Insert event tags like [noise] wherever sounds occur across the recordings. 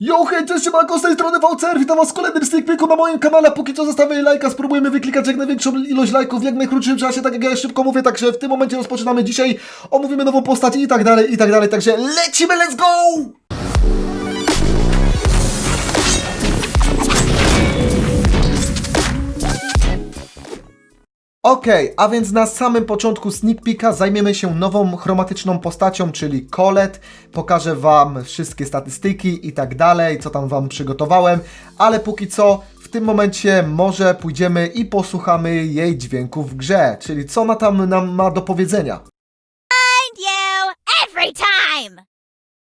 Yo, hej, cześć, siemanko, z tej strony VCR, witam was w kolejnym sneak na moim kanale, póki co zostawię lajka, spróbujemy wyklikać jak największą ilość lajków w jak najkrótszym czasie, tak jak ja szybko mówię, także w tym momencie rozpoczynamy dzisiaj, omówimy nową postać i tak dalej, i tak dalej, także lecimy, let's go! Okej, a więc na samym początku sneak peeka zajmiemy się nową chromatyczną postacią, czyli Colette. Pokażę Wam wszystkie statystyki i tak dalej, co tam Wam przygotowałem, ale póki co w tym momencie może pójdziemy i posłuchamy jej dźwięków w grze, czyli co ona tam nam ma do powiedzenia. find you every time.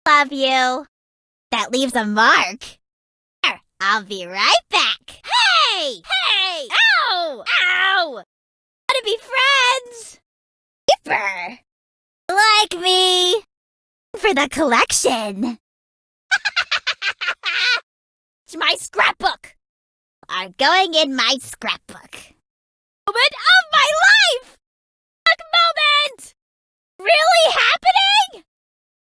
Love you. That leaves a mark. I'll be right back. Hey! Hey! Ow! Ow! Wanna be friends? Keeper! Like me? For the collection. [laughs] it's my scrapbook. Are going in my scrapbook. Moment of my life! Look, moment! really happening?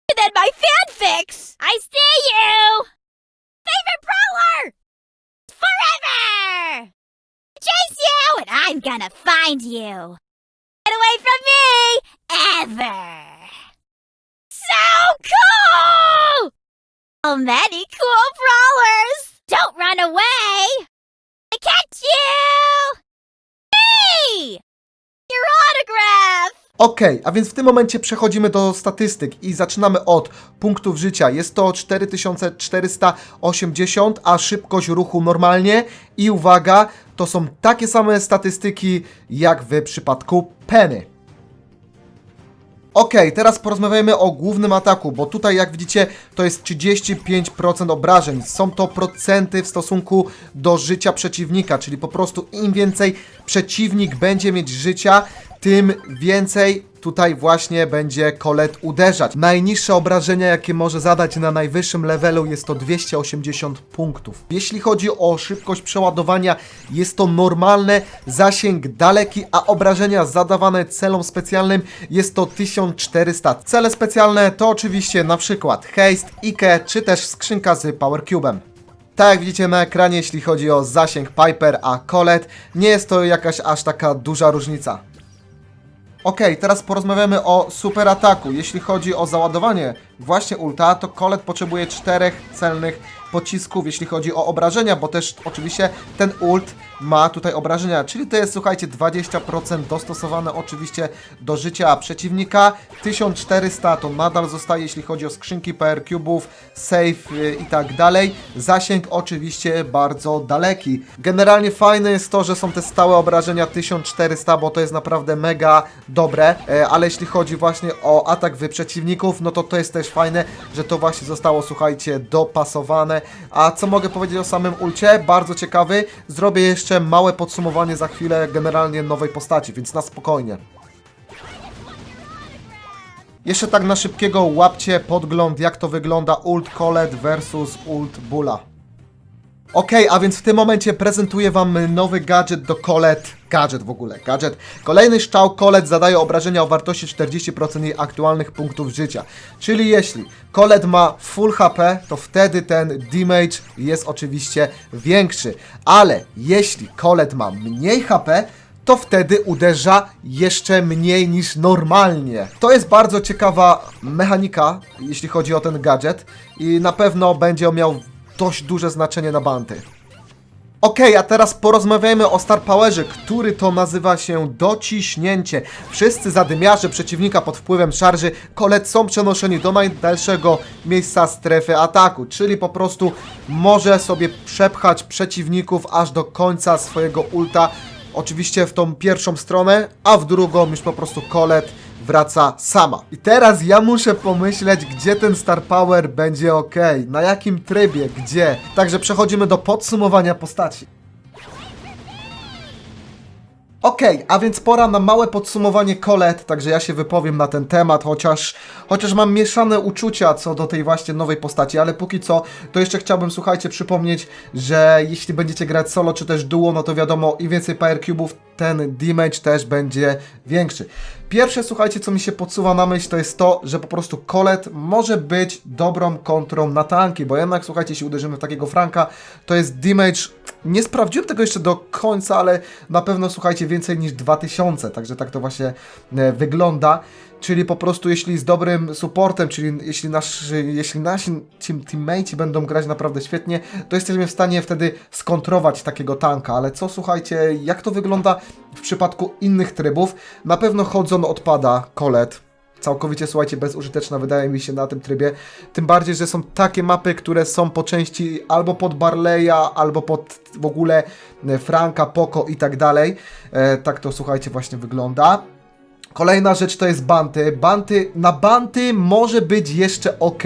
And then my fanfics! I see you! Favorite brawler! Forever! And I'm gonna find you! Get away from me! Ever! So cool! So many cool brawlers! Don't run away! I catch you! Hey! Your autograph! Okej, a więc w tym momencie przechodzimy do statystyk i zaczynamy od punktów życia. Jest to 4480, a szybkość ruchu normalnie. I uwaga, to są takie same statystyki jak w przypadku Penny. Okej, teraz porozmawiajmy o głównym ataku, bo tutaj jak widzicie to jest 35% obrażeń. Są to procenty w stosunku do życia przeciwnika, czyli po prostu im więcej przeciwnik będzie mieć życia, tym więcej tutaj właśnie będzie Colette uderzać. Najniższe obrażenia, jakie może zadać na najwyższym levelu jest to 280 punktów. Jeśli chodzi o szybkość przeładowania, jest to normalne, zasięg daleki, a obrażenia zadawane celom specjalnym jest to 1400. Cele specjalne to oczywiście na przykład haste, Ike, czy też skrzynka z Power Cube'em. Tak jak widzicie na ekranie, jeśli chodzi o zasięg Piper, a Colette, nie jest to jakaś aż taka duża różnica. Okej, teraz porozmawiamy o super ataku. Jeśli chodzi o załadowanie właśnie ulta, to Colette potrzebuje czterech celnych pocisków, jeśli chodzi o obrażenia, bo też oczywiście ten ult ma tutaj obrażenia, czyli to jest, słuchajcie, 20% dostosowane oczywiście do życia przeciwnika. 1400 to nadal zostaje, jeśli chodzi o skrzynki PR cubów, save y, i tak dalej. Zasięg oczywiście bardzo daleki. Generalnie fajne jest to, że są te stałe obrażenia 1400, bo to jest naprawdę mega dobre, e, ale jeśli chodzi właśnie o atak wy przeciwników, no to to jest też fajne, że to właśnie zostało, słuchajcie, dopasowane. A co mogę powiedzieć o samym ulcie? Bardzo ciekawy. Zrobię jeszcze małe podsumowanie za chwilę generalnie nowej postaci, więc na spokojnie. Jeszcze tak na szybkiego łapcie podgląd, jak to wygląda ult Colette versus ult Bulla. Okej, a więc w tym momencie prezentuję Wam nowy gadżet do Colette. Gadżet w ogóle, gadżet. Kolejny szczał Colette zadaje obrażenia o wartości 40% jej aktualnych punktów życia. Czyli jeśli Colette ma full HP, to wtedy ten damage jest oczywiście większy. Ale jeśli Colette ma mniej HP, to wtedy uderza jeszcze mniej niż normalnie. To jest bardzo ciekawa mechanika, jeśli chodzi o ten gadżet i na pewno będzie on miał dość duże znaczenie na banty. Okej, a teraz porozmawiajmy o Star Powerze, który to nazywa się dociśnięcie. Wszyscy zadymiarze przeciwnika pod wpływem szarży kolet są przenoszeni do najdalszego miejsca strefy ataku, czyli po prostu może sobie przepchać przeciwników aż do końca swojego ulta. Oczywiście w tą pierwszą stronę, a w drugą już po prostu kolet wraca sama. I teraz ja muszę pomyśleć, gdzie ten Star Power będzie ok, na jakim trybie, gdzie. Także przechodzimy do podsumowania postaci. Okej, a więc pora na małe podsumowanie Colette, także ja się wypowiem na ten temat, chociaż, chociaż mam mieszane uczucia co do tej właśnie nowej postaci, ale póki co, to jeszcze chciałbym, słuchajcie, przypomnieć, że jeśli będziecie grać solo czy też duo, no to wiadomo, im więcej Power Cube'ów, ten damage też będzie większy. Pierwsze, słuchajcie, co mi się podsuwa na myśl, to jest to, że po prostu Colet może być dobrą kontrą na tanki, bo jednak, słuchajcie, jeśli uderzymy w takiego Franka, to jest damage, nie sprawdziłem tego jeszcze do końca, ale na pewno, słuchajcie, więcej niż 2000, także tak to właśnie e, wygląda. Czyli po prostu jeśli z dobrym supportem, czyli jeśli, nasz, jeśli nasi team, teammates będą grać naprawdę świetnie, to jesteśmy w stanie wtedy skontrować takiego tanka. Ale co słuchajcie, jak to wygląda w przypadku innych trybów? Na pewno Hodzon odpada, Colet. Całkowicie, słuchajcie, bezużyteczna wydaje mi się na tym trybie. Tym bardziej, że są takie mapy, które są po części albo pod Barleya, albo pod w ogóle e, Franka, Poco i tak dalej. E, tak to, słuchajcie, właśnie wygląda. Kolejna rzecz to jest banty. Banty, na banty może być jeszcze ok,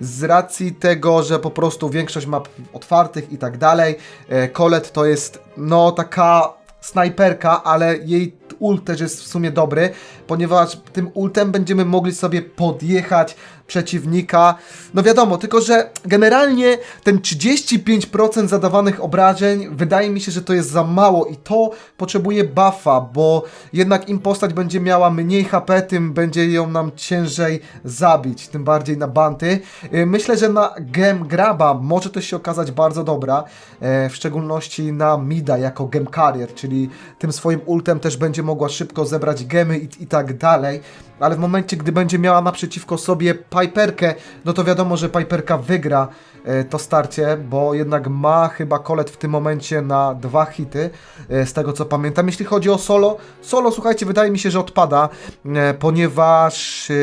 z racji tego, że po prostu większość map otwartych i tak dalej. E, Colette to jest no taka snajperka, ale jej ult też jest w sumie dobry, ponieważ tym ultem będziemy mogli sobie podjechać przeciwnika. No wiadomo, tylko że generalnie ten 35% zadawanych obrażeń wydaje mi się, że to jest za mało i to potrzebuje buffa, bo jednak im postać będzie miała mniej HP, tym będzie ją nam ciężej zabić, tym bardziej na banty. Yy, Myślę, że na gem graba może to się okazać bardzo dobra, e, w szczególności na mida jako gem carrier, czyli tym swoim ultem też będzie mogła szybko zebrać gemy i, i tak dalej, ale w momencie, gdy będzie miała naprzeciwko sobie Piperkę, no to wiadomo, że Piperka wygra e, to starcie, bo jednak ma chyba kolet w tym momencie na dwa hity, e, z tego co pamiętam. Jeśli chodzi o solo, solo słuchajcie, wydaje mi się, że odpada, e, ponieważ e,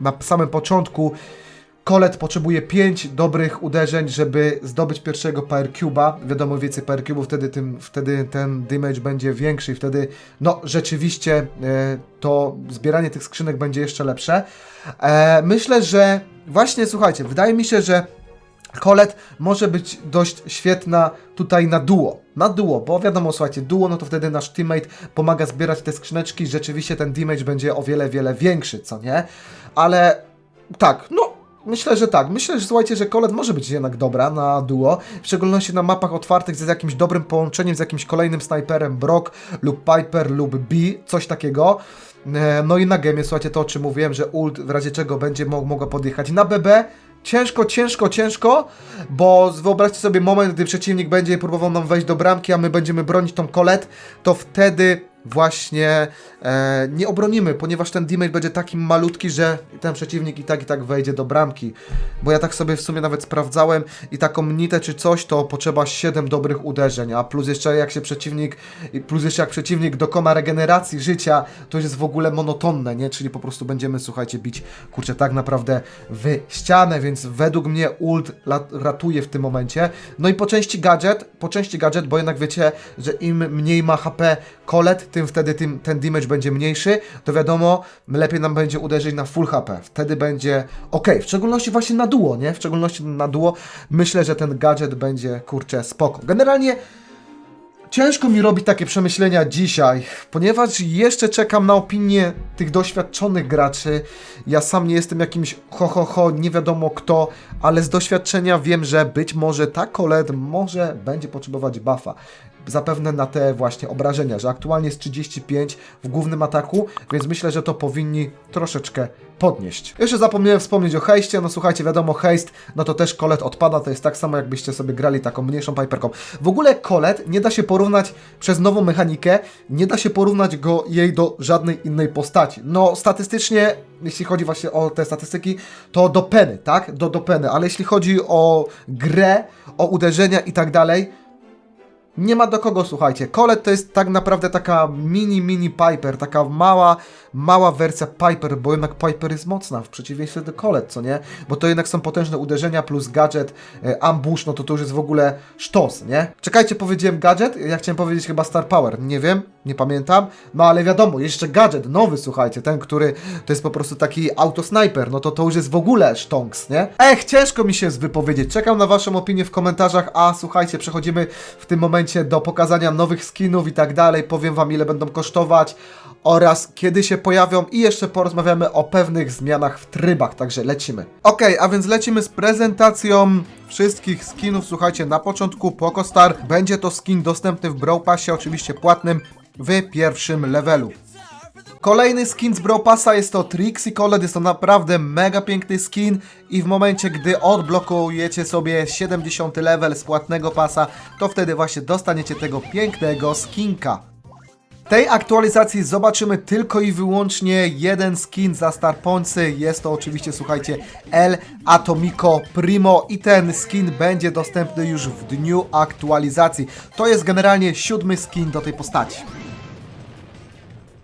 na samym początku Kolet potrzebuje 5 dobrych uderzeń, żeby zdobyć pierwszego Power Cube'a. Wiadomo, więcej Power Cube'ów, wtedy, wtedy ten damage będzie większy i wtedy, no, rzeczywiście e, to zbieranie tych skrzynek będzie jeszcze lepsze. E, myślę, że właśnie, słuchajcie, wydaje mi się, że Kolet może być dość świetna tutaj na duo. Na duo, bo wiadomo, słuchajcie, duo, no to wtedy nasz teammate pomaga zbierać te skrzyneczki, rzeczywiście ten damage będzie o wiele, wiele większy, co nie? Ale tak, no Myślę, że tak. Myślę, że słuchajcie, że Colet może być jednak dobra na duo, w szczególności na mapach otwartych z jakimś dobrym połączeniem, z jakimś kolejnym snajperem Brock lub Piper lub B, coś takiego. E, No i na gemie, słuchajcie, to o czym mówiłem, że ult w razie czego będzie mo- mogła podjechać na BB. Ciężko, ciężko, ciężko, bo wyobraźcie sobie moment, gdy przeciwnik będzie próbował nam wejść do bramki, a my będziemy bronić tą Colet, to wtedy właśnie e, nie obronimy, ponieważ ten damage będzie taki malutki, że ten przeciwnik i tak i tak wejdzie do bramki. Bo ja tak sobie w sumie nawet sprawdzałem i taką nitę czy coś, to potrzeba 7 dobrych uderzeń, a plus jeszcze jak się przeciwnik, plus jeszcze jak przeciwnik dokona regeneracji życia, to już jest w ogóle monotonne, nie? Czyli po prostu będziemy, słuchajcie, bić, kurczę, tak naprawdę w ścianę, więc według mnie ult ratuje w tym momencie. No i po części gadżet, po części gadżet, bo jednak wiecie, że im mniej ma HP kolet, tym wtedy tym, ten damage będzie mniejszy, to wiadomo, lepiej nam będzie uderzyć na full HP. Wtedy będzie ok, w szczególności właśnie na duo, nie? W szczególności na duo myślę, że ten gadżet będzie, kurczę, spoko. Generalnie Ciężko mi robić takie przemyślenia dzisiaj, ponieważ jeszcze czekam na opinię tych doświadczonych graczy. Ja sam nie jestem jakimś ho ho ho, nie wiadomo kto, ale z doświadczenia wiem, że być może ta Colette może będzie potrzebować buffa. Zapewne na te właśnie obrażenia, że aktualnie jest 35 w głównym ataku, więc myślę, że to powinni troszeczkę podnieść. Jeszcze zapomniałem wspomnieć o hejście, no słuchajcie, wiadomo, hejst, no to też kolet odpada, to jest tak samo jakbyście sobie grali taką mniejszą piperką. W ogóle kolet nie da się porównać przez nową mechanikę, nie da się porównać go jej do żadnej innej postaci. No statystycznie, jeśli chodzi właśnie o te statystyki, to do peny, tak? Do, do peny, ale jeśli chodzi o grę, o uderzenia i tak dalej, nie ma do kogo, słuchajcie. Colette to jest tak naprawdę taka mini, mini Piper, taka mała, mała wersja Piper, bo jednak Piper jest mocna w przeciwieństwie do Colette, co nie? Bo to jednak są potężne uderzenia plus gadżet, e, ambush, no to to już jest w ogóle sztos, nie? Czekajcie, powiedziałem gadżet? Ja chciałem powiedzieć chyba Star Power, nie wiem, nie pamiętam, no ale wiadomo, jeszcze gadżet, nowy, słuchajcie, ten, który to jest po prostu taki autosniper, no to to już jest w ogóle sztonks, nie? Ech, ciężko mi się wypowiedzieć, czekam na waszą opinię w komentarzach, a słuchajcie, przechodzimy w tym momencie do pokazania nowych skinów i tak dalej, powiem wam ile będą kosztować. Oraz kiedy się pojawią. I jeszcze porozmawiamy o pewnych zmianach w trybach, także lecimy. Ok, a więc lecimy z prezentacją wszystkich skinów, słuchajcie, na początku PocoStar będzie to skin dostępny w Brawl Passie, oczywiście płatnym, w pierwszym levelu. Kolejny skin z Brawl Passa jest to Trixie Colette, jest to naprawdę mega piękny skin i w momencie, gdy odblokujecie sobie 70 level z płatnego pasa, to wtedy właśnie dostaniecie tego pięknego skinka. Tej aktualizacji zobaczymy tylko i wyłącznie jeden skin za Star Pointsy. Jest to oczywiście, słuchajcie, El Atomico Primo i ten skin będzie dostępny już w dniu aktualizacji. To jest generalnie siódmy skin do tej postaci.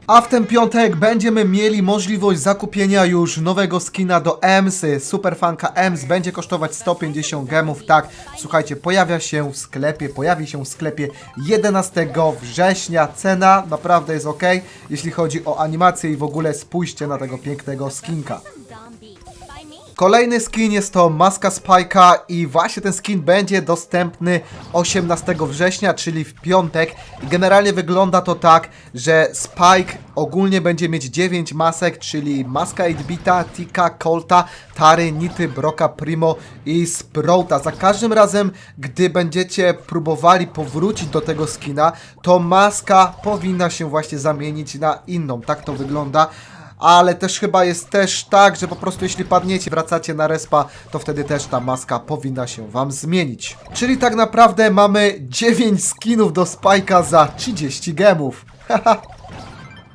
A w ten piątek będziemy mieli możliwość zakupienia już nowego skina do EMSy. Superfanka EMS będzie kosztować 150 gemów. Tak, słuchajcie, pojawia się w sklepie, pojawi się w sklepie 11 września. Cena naprawdę jest ok, jeśli chodzi o animację i w ogóle spójrzcie na tego pięknego skinka. Kolejny skin jest to maska Spike'a i właśnie ten skin będzie dostępny 18 września, czyli w piątek. I generalnie wygląda to tak, że Spike ogólnie będzie mieć 9 masek, czyli maska 8-bita, Tika, Colta, Tary, Nity, Broka, Primo i Sprouta. Za każdym razem, gdy będziecie próbowali powrócić do tego skina, to maska powinna się właśnie zamienić na inną. Tak to wygląda ale też chyba jest też tak, że po prostu jeśli padniecie, wracacie na respa, to wtedy też ta maska powinna się wam zmienić. Czyli tak naprawdę mamy 9 skinów do Spike'a za 30 gemów. [laughs] Haha.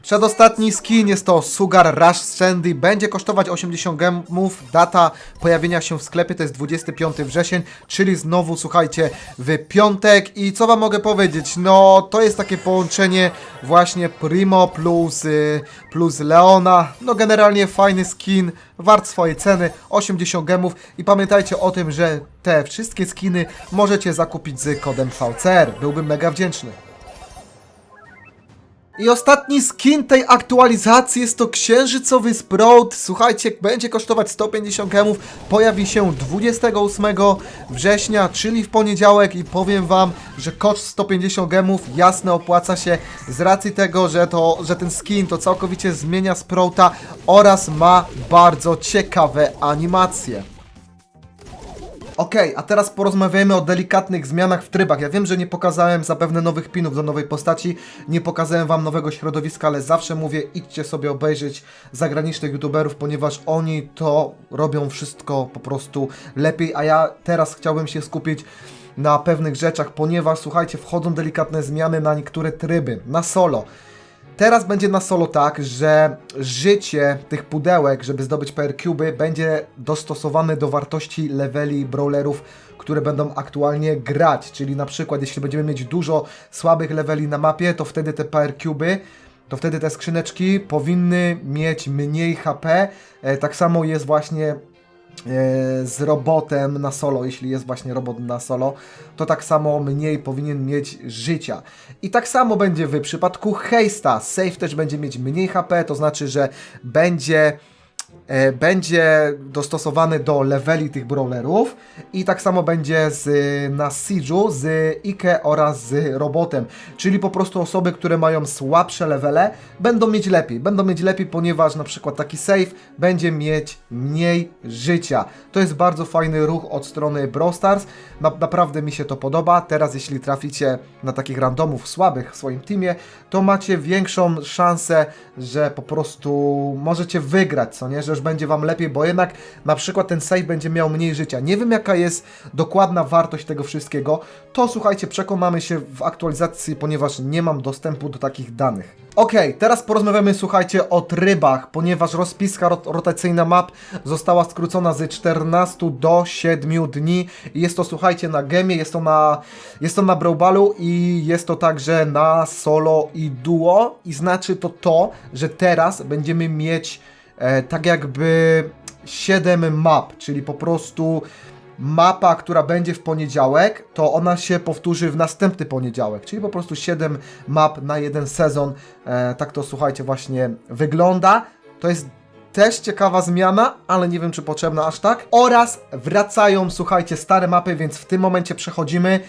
Przedostatni skin jest to Sugar Rush Sandy. Będzie kosztować 80 gemów. Data pojawienia się w sklepie to jest 25 wrzesień, czyli znowu słuchajcie w piątek. I co wam mogę powiedzieć? No to jest takie połączenie właśnie Primo plus, y, plus Leona. No generalnie fajny skin, wart swojej ceny, 80 gemów. I pamiętajcie o tym, że te wszystkie skiny możecie zakupić z kodem VCR. Byłbym mega wdzięczny. I ostatni skin tej aktualizacji jest to księżycowy Sprout. Słuchajcie, będzie kosztować 150 gemów. Pojawi się 28 września, czyli w poniedziałek i powiem wam, że koszt 150 gemów jasne opłaca się z racji tego, że to, że ten skin to całkowicie zmienia Sprouta oraz ma bardzo ciekawe animacje. Okej, a teraz porozmawiajmy o delikatnych zmianach w trybach. Ja wiem, że nie pokazałem zapewne nowych pinów do nowej postaci, nie pokazałem wam nowego środowiska, ale zawsze mówię, idźcie sobie obejrzeć zagranicznych youtuberów, ponieważ oni to robią wszystko po prostu lepiej, a ja teraz chciałbym się skupić na pewnych rzeczach, ponieważ słuchajcie, wchodzą delikatne zmiany na niektóre tryby, na solo. Teraz będzie na solo tak, że życie tych pudełek, żeby zdobyć PR Cube, będzie dostosowane do wartości leveli brawlerów, które będą aktualnie grać. Czyli na przykład, jeśli będziemy mieć dużo słabych leveli na mapie, to wtedy te PR Cube, to wtedy te skrzyneczki powinny mieć mniej HP. E, tak samo jest właśnie z robotem na solo, jeśli jest właśnie robot na solo, to tak samo mniej powinien mieć życia. I tak samo będzie w przypadku Heista. Safe też będzie mieć mniej HP, to znaczy, że będzie e, będzie dostosowany do leveli tych brawlerów i tak samo będzie z, na Siege'u z Ike oraz z robotem, czyli po prostu osoby, które mają słabsze levele będą mieć lepiej, będą mieć lepiej, ponieważ na przykład taki save będzie mieć mniej życia. To jest bardzo fajny ruch od strony Brawl Stars, na, naprawdę mi się to podoba, teraz jeśli traficie na takich randomów słabych w swoim teamie, to macie większą szansę, że po prostu możecie wygrać, co nie, że będzie Wam lepiej, bo jednak na przykład ten save będzie miał mniej życia. Nie wiem jaka jest dokładna wartość tego wszystkiego, to słuchajcie, przekonamy się w aktualizacji, ponieważ nie mam dostępu do takich danych. Ok, teraz porozmawiamy, słuchajcie, o trybach, ponieważ rozpiska rot rotacyjna map została skrócona z 14 do 7 dni jest to, słuchajcie, na gemie, jest to na, jest to na Brawlbalu i jest to także na solo i duo i znaczy to to, że teraz będziemy mieć e, tak jakby 7 map, czyli po prostu mapa, która będzie w poniedziałek, to ona się powtórzy w następny poniedziałek, czyli po prostu 7 map na jeden sezon. E, tak to słuchajcie, właśnie wygląda. To jest też ciekawa zmiana, ale nie wiem czy potrzebna aż tak. Oraz wracają, słuchajcie, stare mapy, więc w tym momencie przechodzimy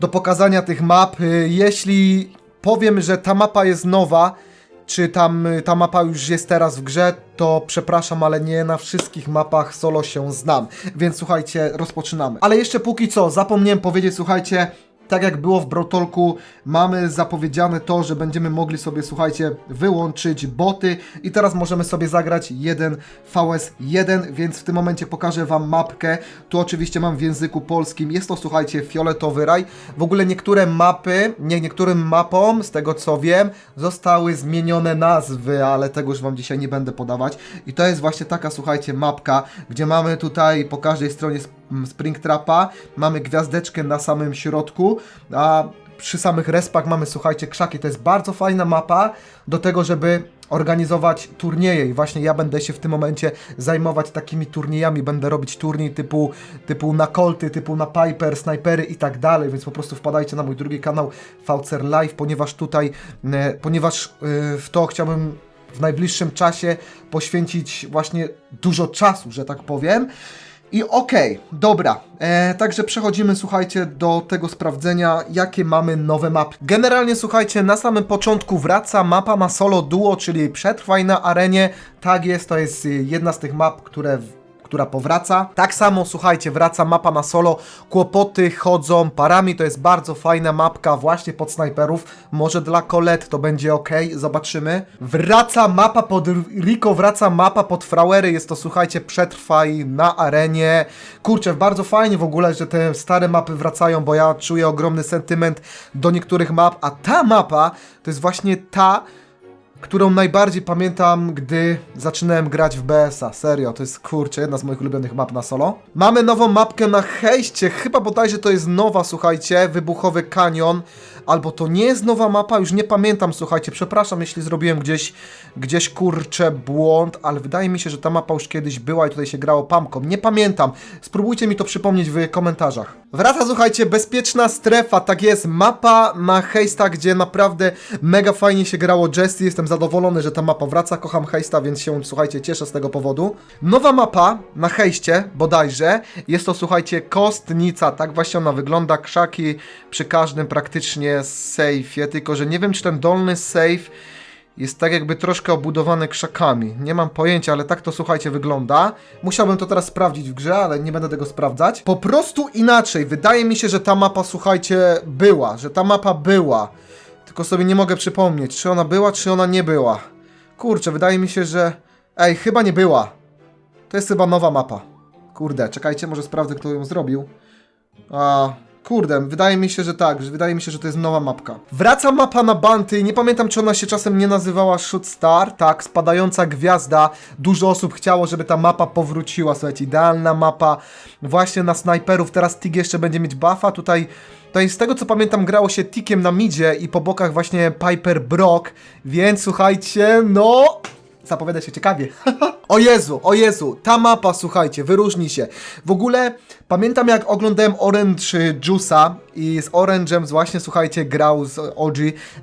do pokazania tych map. Y, Jeśli powiem, że ta mapa jest nowa, czy tam y, ta mapa już jest teraz w grze, to przepraszam, ale nie na wszystkich mapach solo się znam. Więc słuchajcie, rozpoczynamy. Ale jeszcze póki co, zapomniałem powiedzieć, słuchajcie, tak jak było w Brotolku, mamy zapowiedziane to, że będziemy mogli sobie, słuchajcie, wyłączyć boty i teraz możemy sobie zagrać 1 VS 1, więc w tym momencie pokażę Wam mapkę. Tu oczywiście mam w języku polskim. Jest to, słuchajcie, fioletowy raj. W ogóle niektóre mapy, nie, niektórym mapom, z tego co wiem, zostały zmienione nazwy, ale tego już Wam dzisiaj nie będę podawać. I to jest właśnie taka, słuchajcie, mapka, gdzie mamy tutaj po każdej stronie Springtrapa, mamy gwiazdeczkę na samym środku, a przy samych respach mamy, słuchajcie, krzaki. To jest bardzo fajna mapa do tego, żeby organizować turnieje i właśnie ja będę się w tym momencie zajmować takimi turniejami, będę robić turniej typu, typu na Colty, typu na Piper, Snipery i tak dalej, więc po prostu wpadajcie na mój drugi kanał VCR Live, ponieważ tutaj, e, ponieważ e, w to chciałbym w najbliższym czasie poświęcić właśnie dużo czasu, że tak powiem. I okej, dobra. E, także przechodzimy, słuchajcie, do tego sprawdzenia, jakie mamy nowe mapy. Generalnie, słuchajcie, na samym początku wraca mapa na solo duo, czyli przetrwaj na arenie. Tak jest, to jest y, jedna z tych map, które która powraca. Tak samo, słuchajcie, wraca mapa na solo. Kłopoty chodzą parami, to jest bardzo fajna mapka właśnie pod snajperów. Może dla Colette to będzie ok, zobaczymy. Wraca mapa pod Rico, wraca mapa pod Frauery. Jest to, słuchajcie, przetrwaj na arenie. Kurczę, bardzo fajnie w ogóle, że te stare mapy wracają, bo ja czuję ogromny sentyment do niektórych map, a ta mapa to jest właśnie ta, którą najbardziej pamiętam, gdy zaczynałem grać w BS-a. Serio, to jest kurczę, jedna z moich ulubionych map na solo. Mamy nową mapkę na hejście, chyba bodajże to jest nowa, słuchajcie, Wybuchowy Kanion. Albo to nie jest nowa mapa, już nie pamiętam, słuchajcie, przepraszam, jeśli zrobiłem gdzieś, gdzieś kurczę błąd, ale wydaje mi się, że ta mapa już kiedyś była i tutaj się grało pamką. Nie pamiętam. Spróbujcie mi to przypomnieć w komentarzach. Wraca, słuchajcie, bezpieczna strefa, tak jest, mapa na hejsta, gdzie naprawdę mega fajnie się grało Jessie, jestem zadowolony, że ta mapa wraca, kocham hejsta, więc się, słuchajcie, cieszę z tego powodu. Nowa mapa na hejście, bodajże, jest to, słuchajcie, kostnica, tak właśnie ona wygląda, krzaki przy każdym praktycznie sejfie, tylko że nie wiem, czy ten dolny safe jest tak jakby troszkę obudowany krzakami. Nie mam pojęcia, ale tak to słuchajcie wygląda. Musiałbym to teraz sprawdzić w grze, ale nie będę tego sprawdzać. Po prostu inaczej. Wydaje mi się, że ta mapa, słuchajcie, była. Że ta mapa była. Tylko sobie nie mogę przypomnieć, czy ona była, czy ona nie była. Kurczę, wydaje mi się, że... Ej, chyba nie była. To jest chyba nowa mapa. Kurde, czekajcie, może sprawdzę, kto ją zrobił. A, kurde, wydaje mi się, że tak, że wydaje mi się, że to jest nowa mapka. Wraca mapa na Banty, nie pamiętam, czy ona się czasem nie nazywała Shoot Star, tak, spadająca gwiazda. Dużo osób chciało, żeby ta mapa powróciła, słuchajcie, idealna mapa właśnie na snajperów. Teraz Tig jeszcze będzie mieć buffa, tutaj... Tutaj z tego co pamiętam grało się tikiem na midzie i po bokach właśnie Piper Brock, więc słuchajcie, no zapowiada się ciekawie. [laughs] o Jezu, o Jezu, ta mapa, słuchajcie, wyróżni się. W ogóle pamiętam jak oglądałem Orange Juice'a i z Orange'em właśnie, słuchajcie, grał z OG,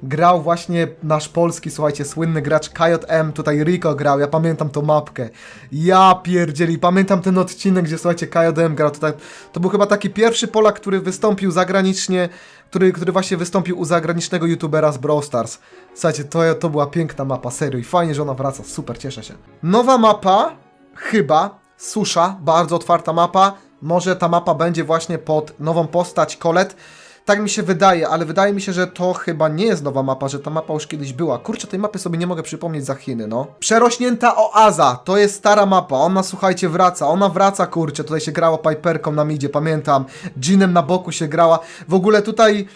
grał właśnie nasz polski, słuchajcie, słynny gracz Kajot M, tutaj Rico grał, ja pamiętam tą mapkę. Ja pierdzieli, pamiętam ten odcinek, gdzie, słuchajcie, Kajot M grał, to, tak, to był chyba taki pierwszy Polak, który wystąpił zagranicznie, który, który właśnie wystąpił u zagranicznego youtubera z Brawl Stars. Słuchajcie, to, to była piękna mapa, serio i fajnie, że ona wraca, super, cieszę się. Nowa mapa, chyba, susza, bardzo otwarta mapa, może ta mapa będzie właśnie pod nową postać Colette. Tak mi się wydaje, ale wydaje mi się, że to chyba nie jest nowa mapa, że ta mapa już kiedyś była. Kurczę, tej mapy sobie nie mogę przypomnieć za Chiny, no. Przerośnięta oaza, to jest stara mapa, ona słuchajcie wraca, ona wraca, kurczę, tutaj się grało Piperką na midzie, pamiętam, Jeanem na boku się grała. W ogóle tutaj...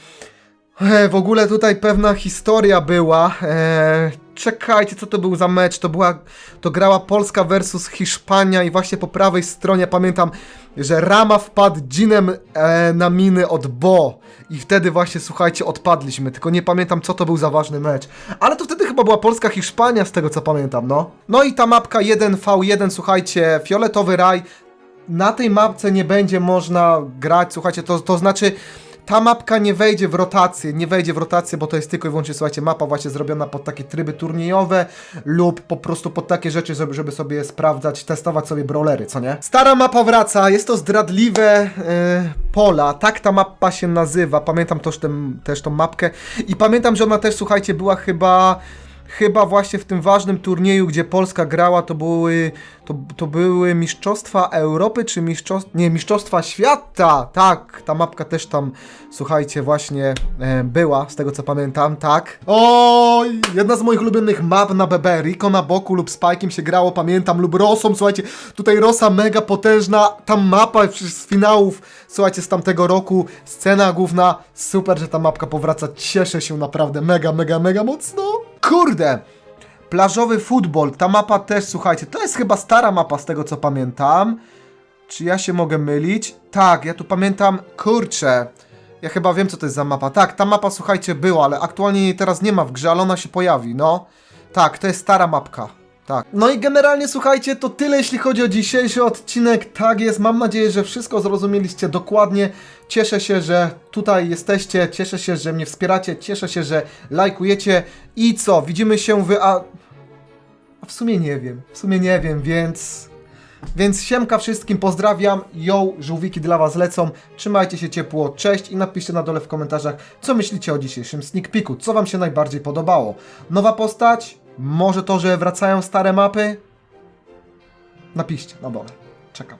E, w ogóle tutaj pewna historia była. E, czekajcie, co to był za mecz? To była. To grała Polska versus Hiszpania i właśnie po prawej stronie pamiętam, że Rama wpadł dżinem e, na miny od Bo. I wtedy właśnie, słuchajcie, odpadliśmy. Tylko nie pamiętam, co to był za ważny mecz. Ale to wtedy chyba była Polska Hiszpania, z tego co pamiętam, no. No i ta mapka 1v1, słuchajcie, fioletowy raj. Na tej mapce nie będzie można grać, słuchajcie, to, to znaczy ta mapka nie wejdzie w rotację, nie wejdzie w rotację, bo to jest tylko i wyłącznie, słuchajcie, mapa właśnie zrobiona pod takie tryby turniejowe lub po prostu pod takie rzeczy, żeby, sobie sprawdzać, testować sobie brawlery, co nie? Stara mapa wraca, jest to zdradliwe e, pola, tak ta mapa się nazywa, pamiętam też, ten, też tą mapkę. I pamiętam, że ona też, słuchajcie, była chyba chyba właśnie w tym ważnym turnieju, gdzie Polska grała, to były, to, to były Mistrzostwa Europy, czy Mistrzostwa, nie, Mistrzostwa Świata, tak, ta mapka też tam, słuchajcie, właśnie e, była, z tego co pamiętam, tak. Oj, jedna z moich ulubionych map na BB, Rico na boku lub Spike'iem się grało, pamiętam, lub Rosą, słuchajcie, tutaj Rosa mega potężna, ta mapa z finałów, słuchajcie, z tamtego roku, scena główna, super, że ta mapka powraca, cieszę się naprawdę mega, mega, mega mocno. Kurde! Plażowy futbol, ta mapa też, słuchajcie, to jest chyba stara mapa z tego co pamiętam. Czy ja się mogę mylić? Tak, ja tu pamiętam, kurczę. Ja chyba wiem co to jest za mapa. Tak, ta mapa, słuchajcie, była, ale aktualnie jej teraz nie ma w grze, ale ona się pojawi, no. Tak, to jest stara mapka. Tak. No i generalnie słuchajcie, to tyle jeśli chodzi o dzisiejszy odcinek. Tak jest, mam nadzieję, że wszystko zrozumieliście dokładnie. Cieszę się, że tutaj jesteście, cieszę się, że mnie wspieracie, cieszę się, że lajkujecie. I co, widzimy się w... A, a w sumie nie wiem, w sumie nie wiem, więc... Więc siemka wszystkim, pozdrawiam, yo, żółwiki dla was lecą, trzymajcie się ciepło, cześć i napiszcie na dole w komentarzach, co myślicie o dzisiejszym sneak peeku, co wam się najbardziej podobało. Nowa postać? Może to, że wracają stare mapy? Napiszcie na dole, czekam.